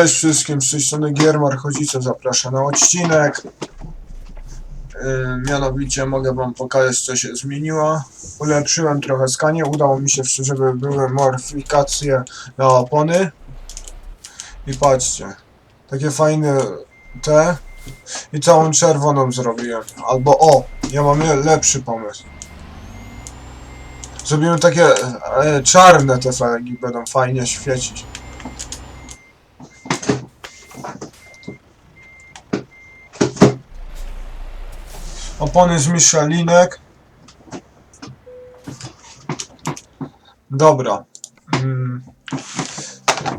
Cześć wszystkim, z tej strony Giermar Chodzice zapraszam na odcinek. Yy, mianowicie mogę wam pokazać co się zmieniło. Ulepszyłem trochę skanie, udało mi się, żeby były modyfikacje na opony. I patrzcie, takie fajne te. I całą czerwoną zrobiłem. Albo o, ja mam le- lepszy pomysł. Zrobimy takie e, czarne te felgi, będą fajnie świecić. Opony z Michelinek. Dobra. Mm.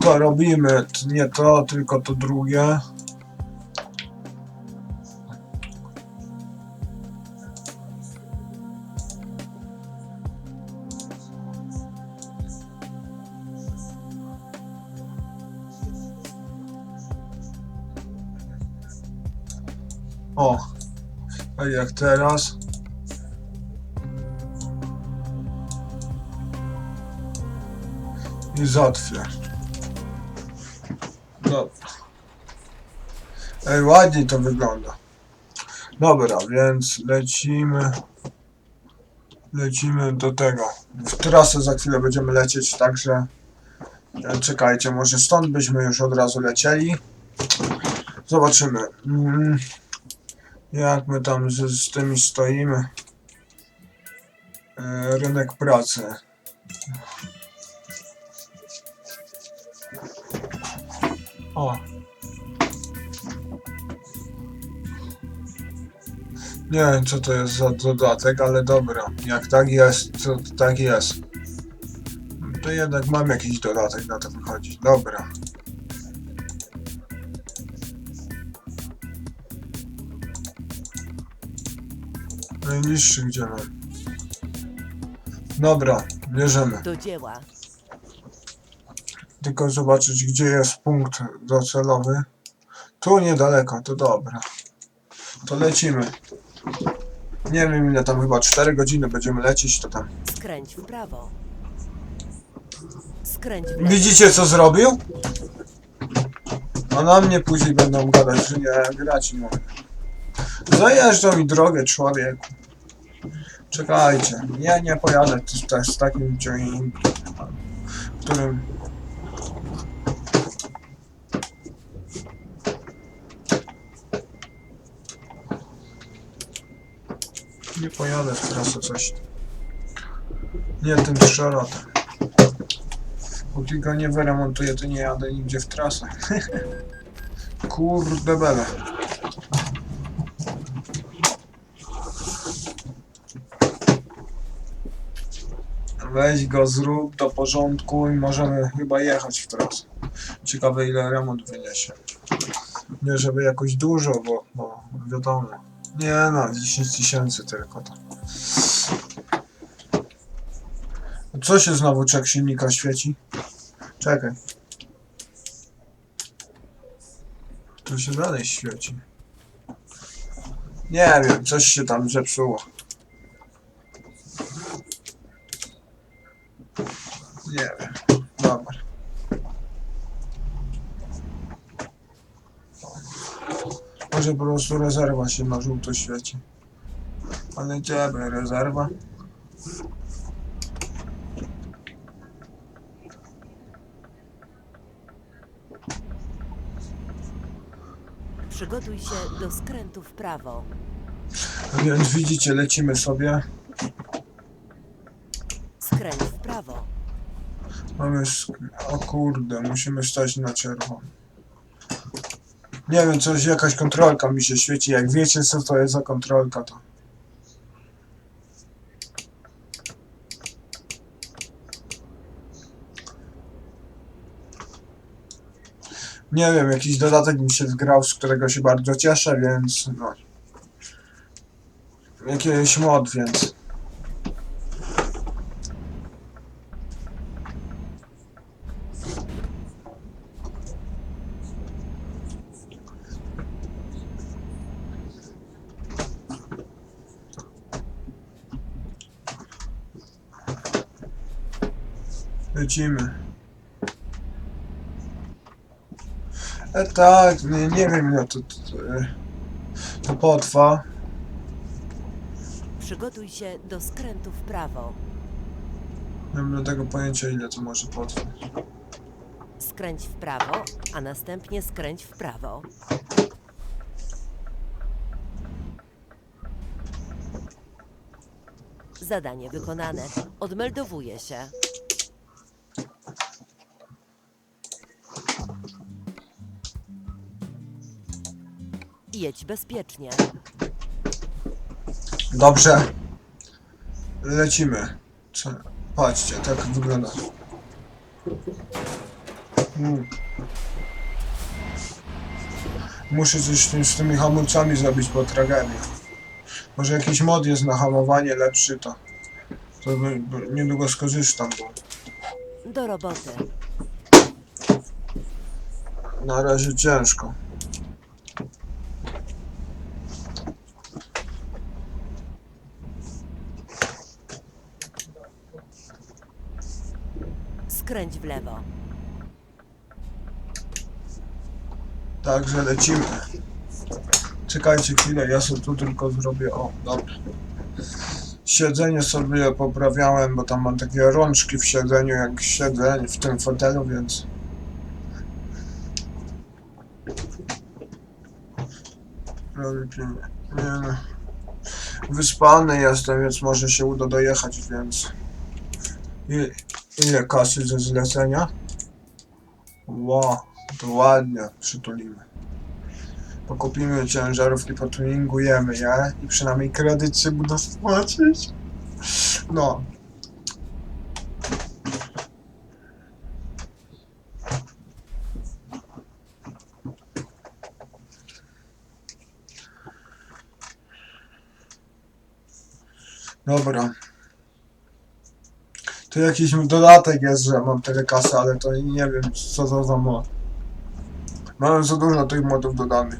To robimy, nie to, tylko to drugie. O, a jak teraz? I zatwier. Dobra. Ej, ładnie to wygląda. Dobra, więc lecimy. Lecimy do tego. W trasę za chwilę będziemy lecieć, także e, czekajcie, może stąd byśmy już od razu lecieli. Zobaczymy. Mm. Jak my tam z, z tymi stoimy? E, rynek pracy. O. Nie wiem co to jest za dodatek, ale dobra. Jak tak jest, to tak jest. To jednak mam jakiś dodatek na to wychodzi. Dobra. Najniższy gdzie mam. Dobra, bierzemy. Do dzieła. Tylko zobaczyć gdzie jest punkt docelowy. Tu niedaleko, to dobra. To lecimy. Nie wiem ile tam chyba 4 godziny będziemy lecieć, to tam. Skręć w prawo. Skręć w lewo. Widzicie co zrobił? A na mnie później będą gadać, że nie grać nie mogę. Zajeżdżał mi drogę człowieku. Czekajcie, ja nie pojadę też z takim ciągnikiem, którym... Nie pojadę w trasę coś. Nie tym szorotem. Póki go nie wyremontuję, to nie jadę nigdzie w trasę. Kurde bele. Weź go, zrób do porządku i możemy chyba jechać w trasę. Ciekawe ile remont wyniesie. Nie żeby jakoś dużo, bo, bo wiadomo. Nie no, 10 tysięcy tylko to. Co się znowu czek silnika świeci? Czekaj. To się dalej świeci. Nie wiem, coś się tam zepsuło. Nie wiem. Dobra. Może po prostu rezerwa się na żółto świeci. Ale by rezerwa? Przygotuj się do skrętu w prawo. A Więc widzicie, lecimy sobie. Skręć w prawo. Mamy. sk- O kurde, musimy stać na czerwono. Nie wiem, coś, jakaś kontrolka mi się świeci. Jak wiecie, co to jest za kontrolka, to. Nie wiem, jakiś dodatek mi się zgrał, z którego się bardzo cieszę, więc no. Jakiś mod, więc. Lecimy. E, tak, nie, nie wiem ile to, to, to potrwa. Przygotuj się do skrętu w prawo. Nie mam tego pojęcia ile to może potrwać. Skręć w prawo, a następnie skręć w prawo. Zadanie wykonane. Odmeldowuję się. Jedź bezpiecznie. Dobrze. Lecimy. Patrzcie, tak wygląda. Mm. Muszę coś z, tym, z tymi hamulcami zrobić, bo tragedia. Może jakiś mod jest na hamowanie lepszy, to, to by, by niedługo skorzystam, bo Do roboty. na razie ciężko. Skręć w lewo. Także lecimy. Czekajcie chwilę, ja sobie tu tylko zrobię. O, dobra. Siedzenie sobie poprawiałem, bo tam mam takie rączki w siedzeniu, jak siedzę w tym fotelu, więc. Nie no. Wyspany jestem, więc może się uda dojechać, więc. Ile kasy ze zlecenia? Wow, to ładnie przytulimy. Pokupimy ciężarówki, potuningujemy je i przynajmniej kredyt się uda spłacić. No. Dobra. Tu jakiś dodatek jest, że mam tyle kasy, ale to nie wiem co to za mod. Mamy za dużo tych modów dodanych.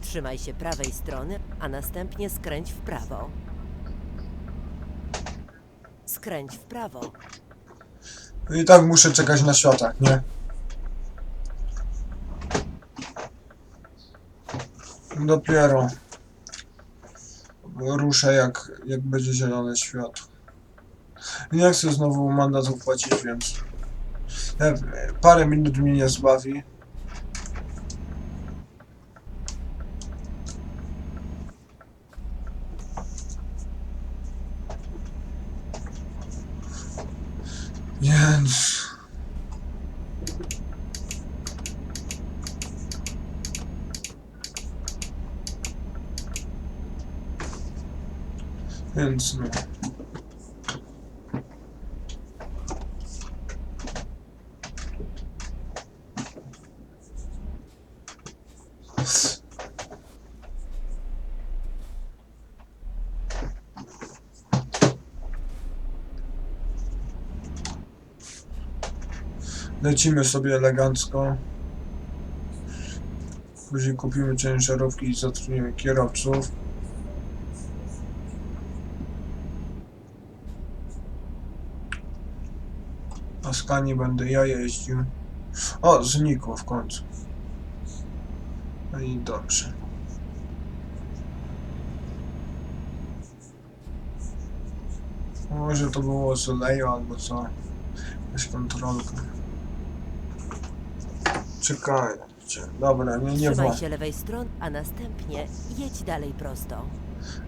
Trzymaj się prawej strony, a następnie skręć w prawo. Skręć w prawo. I tak muszę czekać na światach, nie? Dopiero ruszę jak, jak będzie zielone światło. Nie chcę znowu mandatu płacić, więc e, parę minut mnie nie zbawi. Więc... Więc no. Lecimy sobie elegancko. Później kupimy ciężarówki i zatrudnimy kierowców. Na skanie będę ja jeździł. O, znikło w końcu. No i dobrze. Może to było z oleju albo co. Jakaś kontrolka. Czekajcie. Dobra, nie, nie, Trzymaj się lewej strony, a następnie jedź dalej prosto.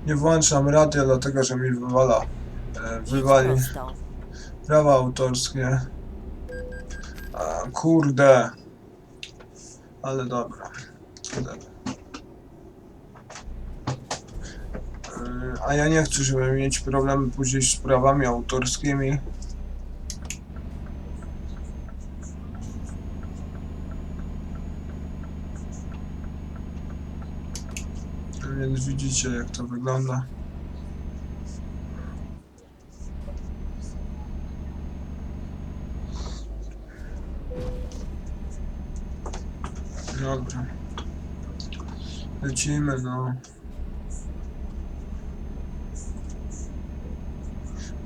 nie włączam radia, dlatego że mi wywala. E, wywali prawa autorskie. Kurde. Ale dobra. A ja nie chcę, żeby mieć problemy później z prawami autorskimi. Więc widzicie jak to wygląda. Dobra. Lecimy, no.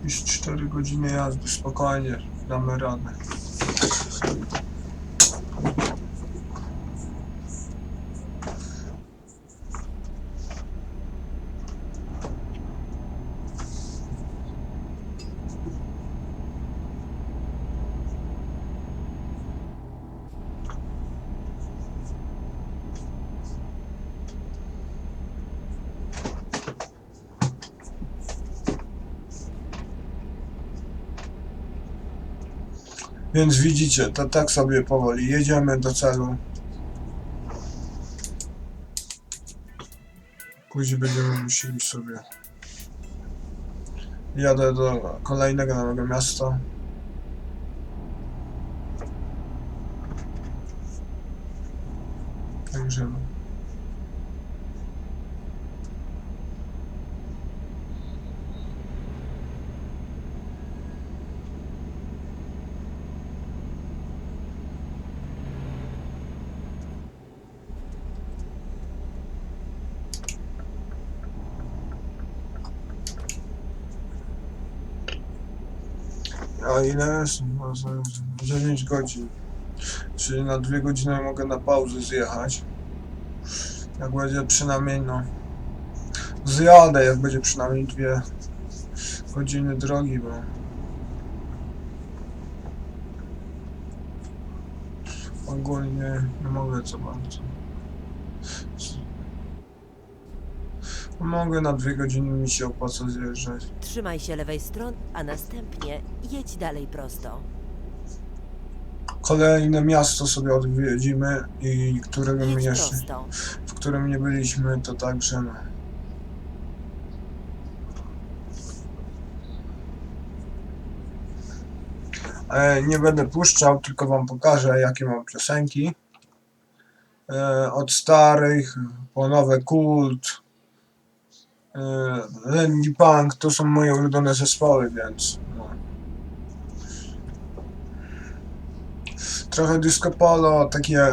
Już 4 godziny jazdy, spokojnie, damy radę. Więc widzicie, to tak sobie powoli jedziemy do celu. Później będziemy musieli sobie. Jadę do kolejnego nowego miasta. Także. no. A ile za- 9 godzin. Czyli na 2 godziny mogę na pauzę zjechać. Jak będzie przynajmniej no. Zjadę jak będzie przynajmniej 2 godziny drogi, bo. Ogólnie nie mogę co bardzo. Mogę na 2 godziny mi się opłaca zjeżdżać. Trzymaj się lewej strony, a następnie jedź dalej prosto. Kolejne miasto sobie odwiedzimy i którego my Jedź jeszcze, prosto. w którym nie byliśmy, to także no. E, nie będę puszczał, tylko wam pokażę jakie mam piosenki. E, od starych po nowe kult. E, Lenny Punk to są moje ulubione zespoły, więc no. Trochę disco polo, takie,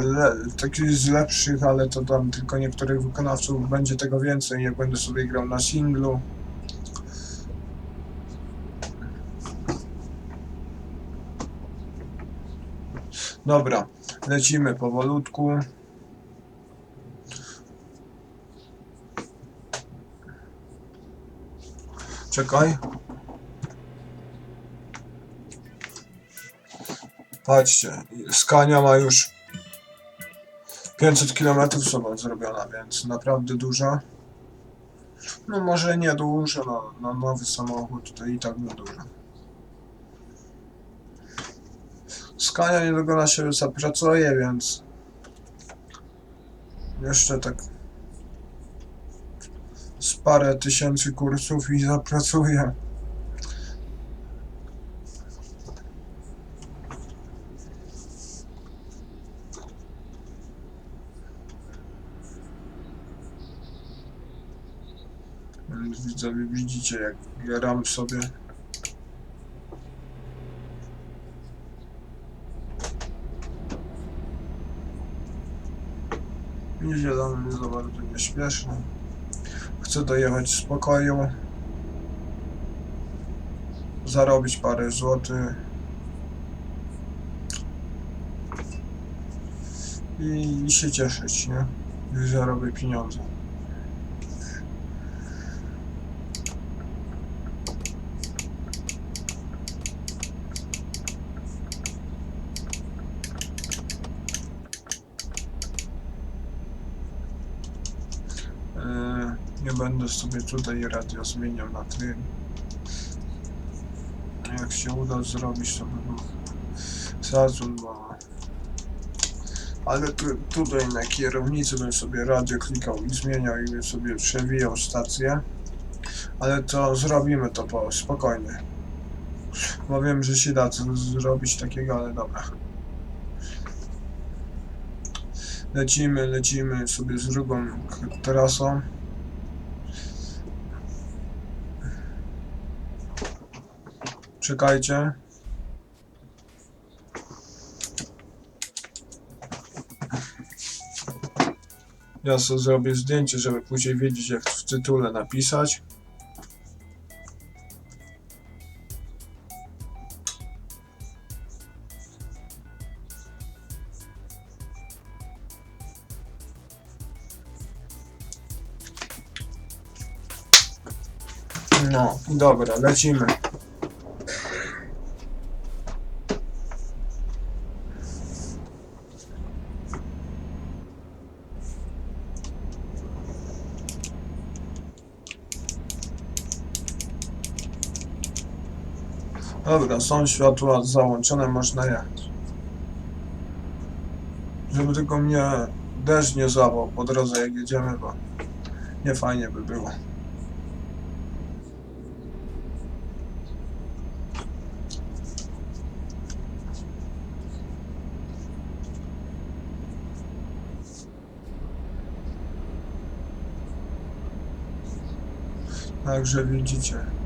takie z lepszych, ale to tam tylko niektórych wykonawców będzie tego więcej, jak będę sobie grał na singlu. Dobra, lecimy powolutku. Czekaj. Patrzcie, Skania ma już 500 km sobą zrobiona, więc naprawdę dużo. No może nie dużo, no, no nowy samochód to i tak nie dużo. Skania niedługo na siebie zapracuje, więc jeszcze tak parę tysięcy kursów i zapracuje. Więc widzowie widzicie jak gram sobie. Idzie do mnie za bardzo nieśpiesznie. Chcę dojechać w spokoju. Zarobić parę złotych. I, I się cieszyć, nie? Gdy zarobię pieniądze. Eee, Będę sobie tutaj radio zmieniał na tryb. Jak się uda zrobić, to bym zadzwon, bo... Ale tu, tutaj na kierownicy bym sobie radio klikał i zmieniał i bym sobie przewijał stację. Ale to zrobimy to po spokojnie. Bo wiem, że się da zrobić takiego, ale dobra. Lecimy, lecimy sobie z drugą trasą. Czekajcie. Ja sobie zrobię zdjęcie, żeby później wiedzieć, jak w tytule napisać. No, dobra, lecimy. Dobra, są światła załączone, można jechać. Żeby tylko mnie deszcz nie złapał po drodze jak jedziemy, bo nie fajnie by było. Także widzicie.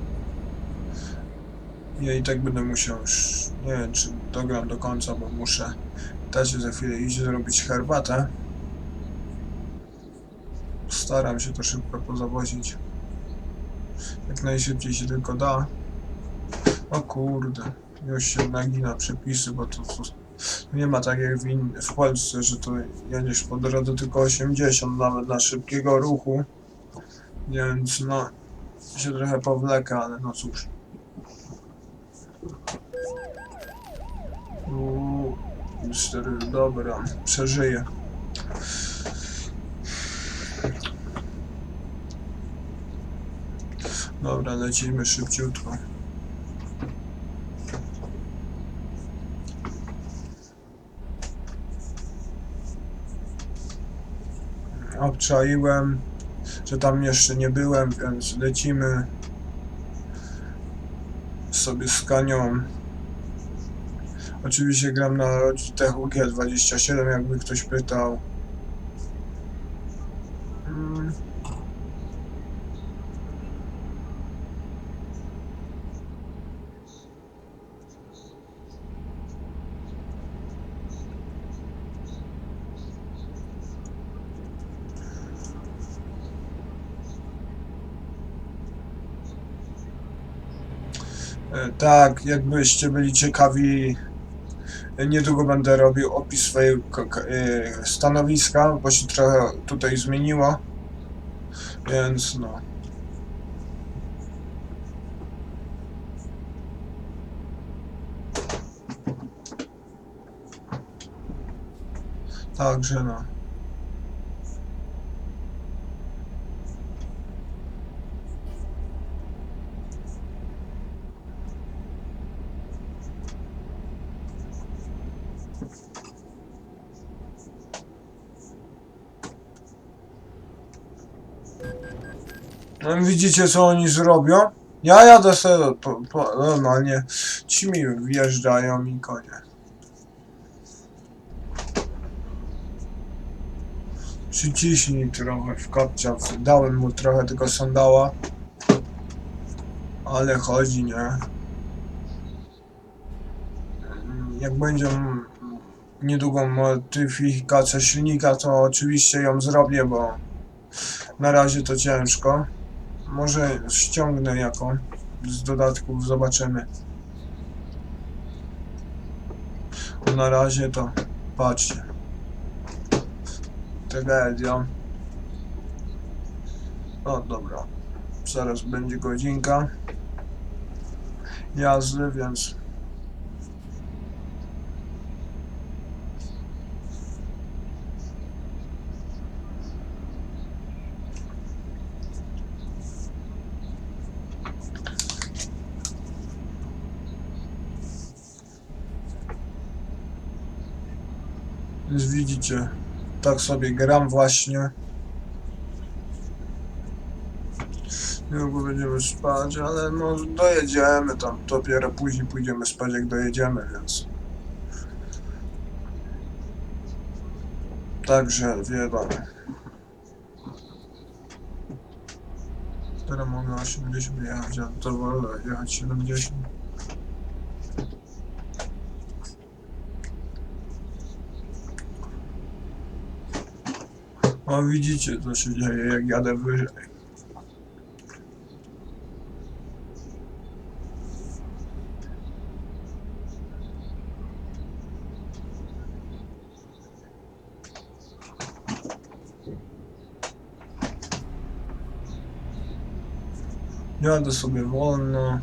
Ja i tak będę musiał już, nie wiem czy dogram do końca, bo muszę dać za chwilę iść zrobić herbatę. Staram się to szybko pozawozić. Jak najszybciej się tylko da. O kurde, już się nagina przepisy, bo to, to nie ma tak jak w, in, w Polsce, że to jedziesz po drodze tylko 80 nawet na szybkiego ruchu. Więc no, się trochę powleka, ale no cóż. 4, dobra, przeżyję. Dobra, lecimy szybciutko. Obczaiłem, że tam jeszcze nie byłem, więc lecimy sobie z kanią. Oczywiście gram na Logitech UG27, jakby ktoś pytał. E, Tak, jakbyście byli ciekawi, niedługo będę robił opis swojego e, stanowiska, bo się trochę tutaj zmieniło. Więc no. Także no. Widzicie co oni zrobią? Ja jadę sobie po, po, normalnie. Ci mi wjeżdżają i koniec. Przyciśnij trochę w kapcia. Dałem mu trochę tego sandała. Ale chodzi, nie? Jak będzie m- niedługo modyfikacja silnika, to oczywiście ją zrobię, bo na razie to ciężko. Może ściągnę jaką z dodatków, zobaczymy. Na razie to patrzcie. Tragedia. O, dobra. Zaraz będzie godzinka jazdy, więc Więc widzicie, tak sobie gram właśnie. Niedługo będziemy spać, ale no dojedziemy tam. Dopiero później pójdziemy spać jak dojedziemy, więc... Także wiadomo. Teraz mogę 80 jechać, a to wolę jechać 70. O widzicie co się dzieje jak jadę wyżej. Jadę sobie wolno.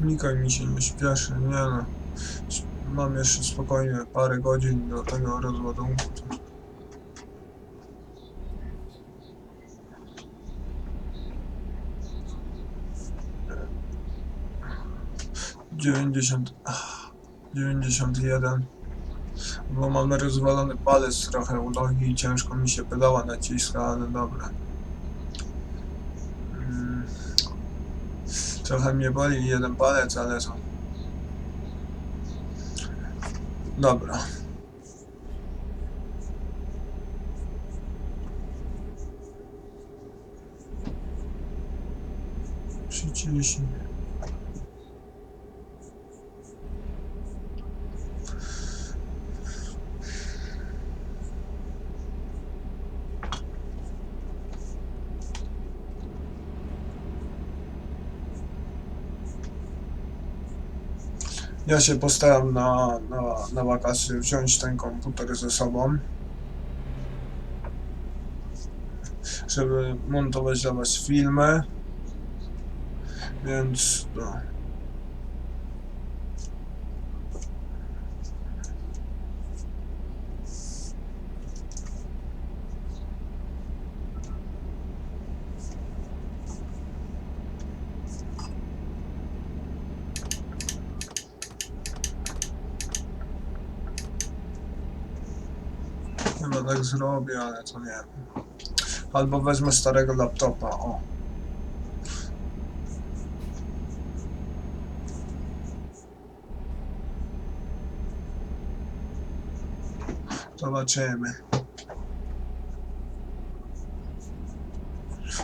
Nikaj mi się nie śpieszy, nie no. Mam jeszcze spokojnie parę godzin do tego rozładunku. Dziewięćdziesiąt... Dziewięćdziesiąt jeden. Bo mam rozwalony palec trochę u nogi i ciężko mi się pedała naciska, ale dobra. Mm. Trochę mnie boli jeden palec, ale to... Dobra. Trzydzieści. Ja się postaram na, na, na wakacje wziąć ten komputer ze sobą. Żeby montować dla was filmy. Więc no. Chyba tak zrobię, ale to nie. Albo wezmę starego laptopa, o. Zobaczymy.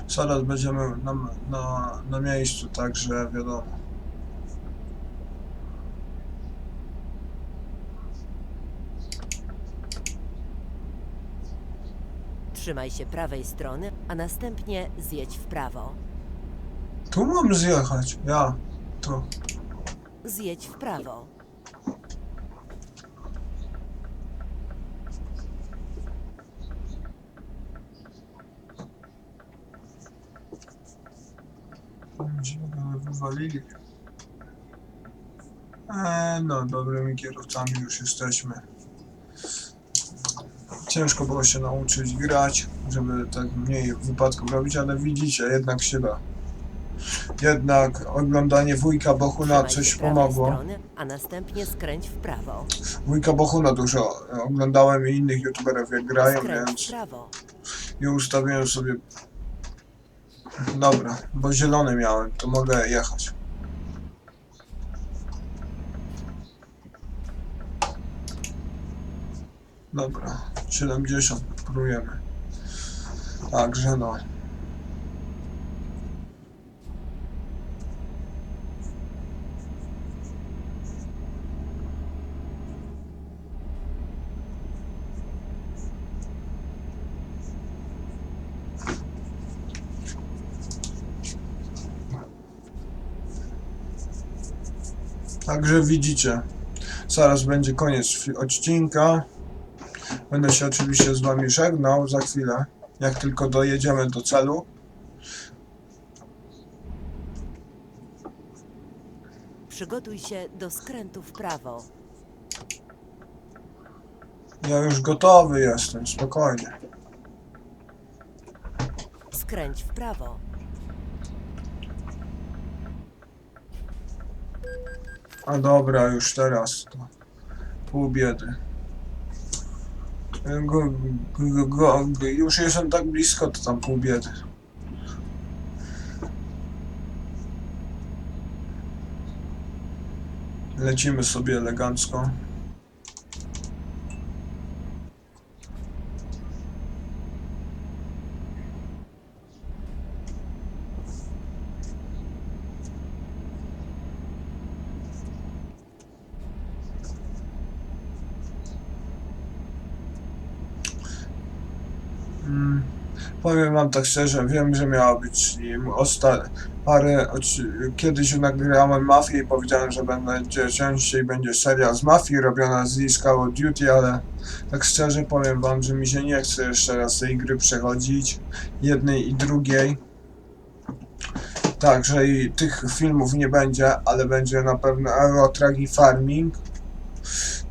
Zaraz będziemy na, na, na miejscu, także wiadomo. Trzymaj się prawej strony, a następnie zjedź w prawo. Tu mam zjechać, ja. Tu. Zjedź w prawo. Będziemy go wywalili. Eee, no, dobrymi kierowcami już jesteśmy. Ciężko było się nauczyć grać, żeby tak mniej wypadków robić, ale widzicie, jednak się da. Jednak oglądanie wujka Bohuna coś pomogło. a następnie skręć w prawo. Wujka Bohuna dużo oglądałem i innych youtuberów jak grają, więc i ustawiłem sobie... Dobra, bo zielony miałem, to mogę jechać. Dobra, 70 próbujemy. Także no. Także widzicie, zaraz będzie koniec odcinka. Będę się oczywiście z wami żegnał za chwilę, jak tylko dojedziemy do celu. Przygotuj się do skrętu w prawo. Ja już gotowy jestem, spokojnie. Skręć w prawo. A dobra, już teraz to pół biedy. Go, go, go, już jestem tak blisko, to tam pół biedy. Lecimy sobie elegancko. Powiem wam tak szczerze, wiem, że miała być im osta- parę, kiedyś nagrałem Mafię i powiedziałem, że będzie częściej będzie seria z Mafii robiona z Call of Duty, ale tak szczerze powiem wam, że mi się nie chce jeszcze raz tej gry przechodzić, jednej i drugiej. Także i tych filmów nie będzie, ale będzie na pewno Euro Tragi Farming.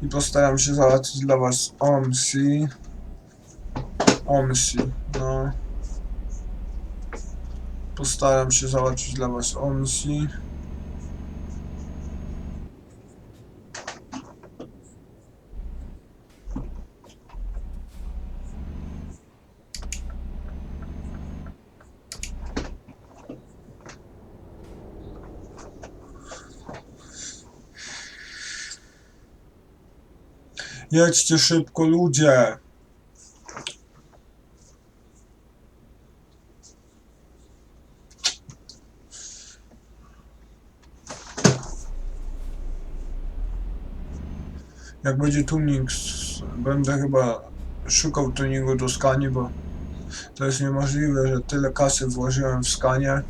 I postaram się załatwić dla was OMSI. OMSI, no. Postaram się załatwić dla was OMSI. Jedźcie szybko, ludzie! Jak będzie tuning, będę chyba szukał tuningu do skani, bo to jest niemożliwe, że tyle kasy włożyłem w skanie.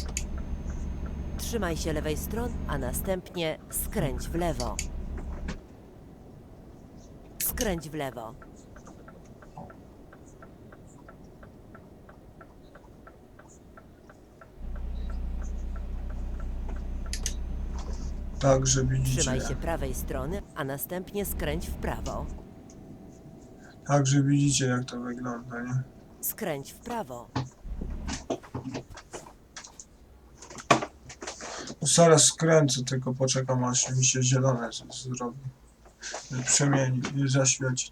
Trzymaj się lewej strony, a następnie skręć w lewo. Skręć w lewo. Także widzicie. Trzymaj się prawej strony, a następnie skręć w prawo. Także widzicie jak to wygląda, nie? Skręć w prawo. No Zaraz skręcę, tylko poczekam aż mi się zielone z- zrobi. Przemieni zaświeci.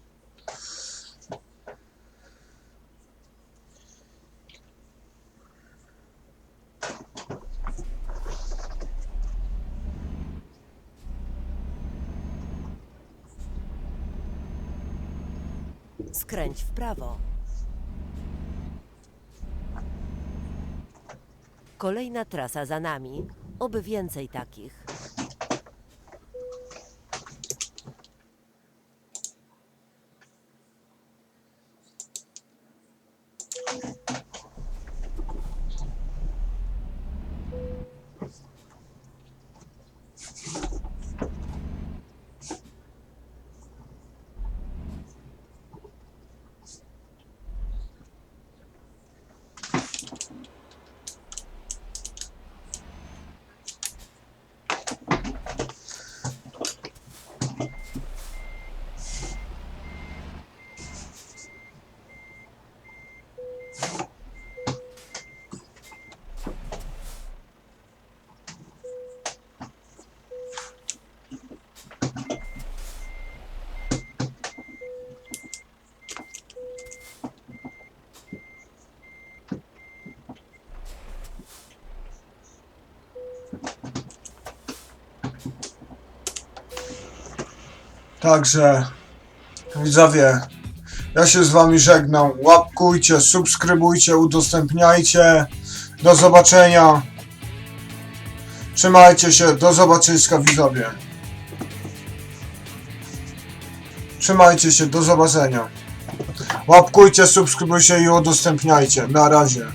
Skręć w prawo. Kolejna trasa za nami. Oby więcej takich. Także widzowie, ja się z wami żegnam. Łapkujcie, subskrybujcie, udostępniajcie. Do zobaczenia. Trzymajcie się, do zobaczyska widzowie. Trzymajcie się, do zobaczenia. Łapkujcie, subskrybujcie i udostępniajcie. Na razie.